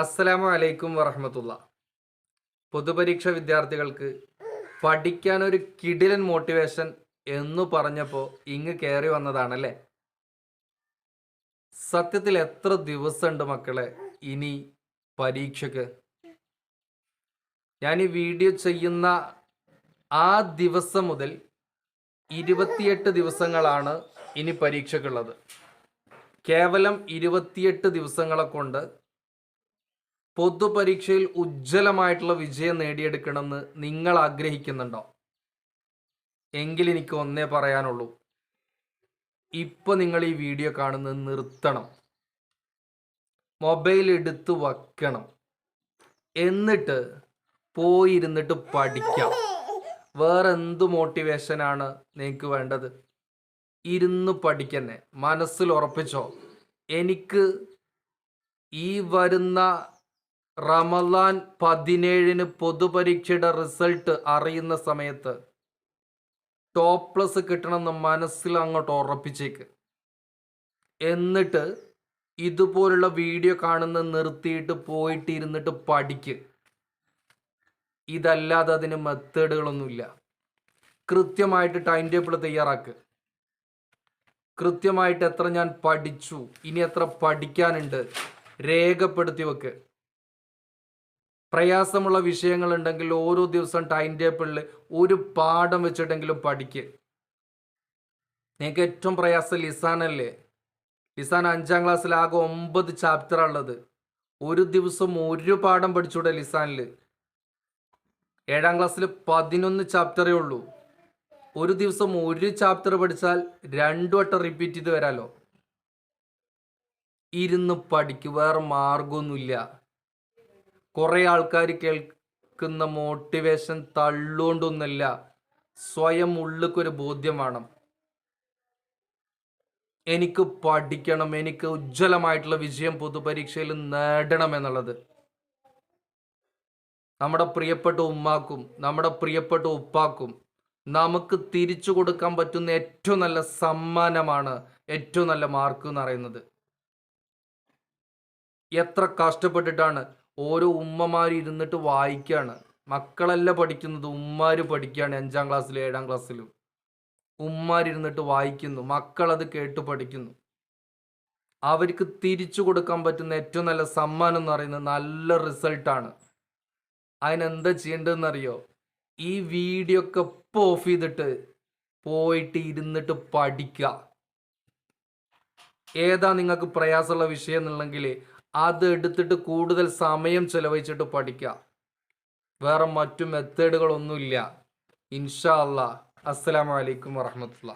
അസ്സലാമു അലൈക്കും വറഹമത്തുള്ള. പൊതുപരീക്ഷ വിദ്യാർത്ഥികൾക്ക് പഠിക്കാൻ ഒരു കിടിലൻ മോട്ടിവേഷൻ എന്ന് പറഞ്ഞപ്പോൾ ഇങ്ങ് കയറി വന്നതാണല്ലേ? സത്യത്തിൽ എത്ര ദിവസമുണ്ട് മക്കളെ ഇനി പരീക്ഷയ്ക്ക് ഞാൻ ഈ വീഡിയോ ചെയ്യുന്ന ആ ദിവസം മുതൽ ഇരുപത്തിയെട്ട് ദിവസങ്ങളാണ് ഇനി പരീക്ഷക്കുള്ളത്. കേവലം ഇരുപത്തിയെട്ട് ദിവസങ്ങളെ കൊണ്ട് പൊതുപരീക്ഷയിൽ ഉജ്ജ്വലമായിട്ടുള്ള വിജയം നേടിയെടുക്കണമെന്ന് നിങ്ങൾ ആഗ്രഹിക്കുന്നുണ്ടോ? എങ്കിൽ എനിക്ക് ഒന്നേ പറയാനുള്ളൂ. ഇപ്പൊ നിങ്ങൾ ഈ വീഡിയോ കാണുന്നത് നിർത്തണം. മൊബൈൽ എടുത്തു വയ്ക്കണം. എന്നിട്ട് പോയിരുന്നിട്ട് പഠിക്കാം. വേറെ എന്ത് മോട്ടിവേഷനാണ് നിങ്ങൾക്ക് വേണ്ടത്? ഇരുന്ന് പഠിക്കുന്നേ. മനസ്സിൽ ഉറപ്പിച്ചോ? എനിക്ക് ഈ വരുന്ന റമലാൻ പതിനേഴിന് പൊതുപരീക്ഷയുടെ റിസൾട്ട് അറിയുന്ന സമയത്ത് ടോപ്പ് പ്ലസ് കിട്ടണമെന്ന് മനസ്സിൽ അങ്ങോട്ട് ഉറപ്പിച്ചേക്ക്. എന്നിട്ട് ഇതുപോലുള്ള വീഡിയോ കാണുന്ന നിർത്തിയിട്ട് പോയിട്ട് ഇരുന്നിട്ട് പഠിക്ക്. ഇതല്ലാതെ അതിന് മെത്തേഡുകളൊന്നുമില്ല. കൃത്യമായിട്ട് ടൈം ടേബിൾ തയ്യാറാക്ക്. കൃത്യമായിട്ട് എത്ര ഞാൻ പഠിച്ചു ഇനി എത്ര പഠിക്കാനുണ്ട് രേഖപ്പെടുത്തി വെക്ക്. പ്രയാസമുള്ള വിഷയങ്ങളുണ്ടെങ്കിൽ ഓരോ ദിവസം ടൈം ടേബിളിൽ ഒരു പാഠം വെച്ചിട്ടെങ്കിലും പഠിക്ക്. നിങ്ങൾക്ക് ഏറ്റവും പ്രയാസം ലിസാനല്ലേ? ലിസാൻ അഞ്ചാം ക്ലാസ്സിൽ ആകെ ഒമ്പത് ചാപ്റ്റർ ഉള്ളത്. ഒരു ദിവസം ഒരു പാഠം പഠിച്ചൂടെ ലിസാനിൽ ഏഴാം ക്ലാസ്സിൽ പതിനൊന്ന് ചാപ്റ്ററേ ഉള്ളൂ. ഒരു ദിവസം ഒരു ചാപ്റ്റർ പഠിച്ചാൽ രണ്ടു വട്ടം റിപ്പീറ്റ് ചെയ്ത് വരാലോ? ഇരുന്ന് പഠിക്ക് വേറെ മാർഗമൊന്നുമില്ല കുറെ ആൾക്കാർ കേൾക്കുന്ന മോട്ടിവേഷൻ തള്ളുകൊണ്ടൊന്നല്ല സ്വയം ഉള്ളിക്കൊരു ബോധ്യം വേണം. എനിക്ക് പഠിക്കണം എനിക്ക് ഉജ്ജ്വലമായിട്ടുള്ള വിജയം പൊതുപരീക്ഷയിൽ നേടണം എന്നുള്ളത്. നമ്മുടെ പ്രിയപ്പെട്ട ഉമ്മാക്കും നമ്മുടെ പ്രിയപ്പെട്ട ഉപ്പാക്കും നമുക്ക് തിരിച്ചു കൊടുക്കാൻ പറ്റുന്ന ഏറ്റവും നല്ല സമ്മാനമാണ് ഏറ്റവും നല്ല മാർക്ക് എന്ന് പറയുന്നത്. എത്ര കഷ്ടപ്പെട്ടിട്ടാണ് ഓരോ ഉമ്മമാർ ഇരുന്നിട്ട് വായിക്കുകയാണ് മക്കളല്ല പഠിക്കുന്നത് ഉമ്മാർ പഠിക്കുകയാണ് അഞ്ചാം ക്ലാസ്സിലും ഏഴാം ക്ലാസ്സിലും. ഉമ്മാരിരുന്നിട്ട് വായിക്കുന്നു മക്കളത് കേട്ട് പഠിക്കുന്നു. അവർക്ക് തിരിച്ചു കൊടുക്കാൻ പറ്റുന്ന ഏറ്റവും നല്ല സമ്മാനം എന്ന് പറയുന്നത് നല്ല റിസൾട്ടാണ്. അതിനെന്താ ചെയ്യേണ്ടതെന്നറിയോ? ഈ വീഡിയോ ഒക്കെ ഇപ്പോൾ ഓഫ് ചെയ്തിട്ട് പോയിട്ട് ഇരുന്നിട്ട് പഠിക്കുക. ഏതാ നിങ്ങൾക്ക് പ്രയാസമുള്ള വിഷയം എന്നുണ്ടെങ്കിൽ അത് എടുത്തിട്ട് കൂടുതൽ സമയം ചെലവഴിച്ചിട്ട് പഠിക്കുക വേറെ മറ്റു മെത്തേഡുകളൊന്നുമില്ല ഇൻഷാ അല്ലാ അസ്സലാമലൈക്കും വറഹമത്തുള്ള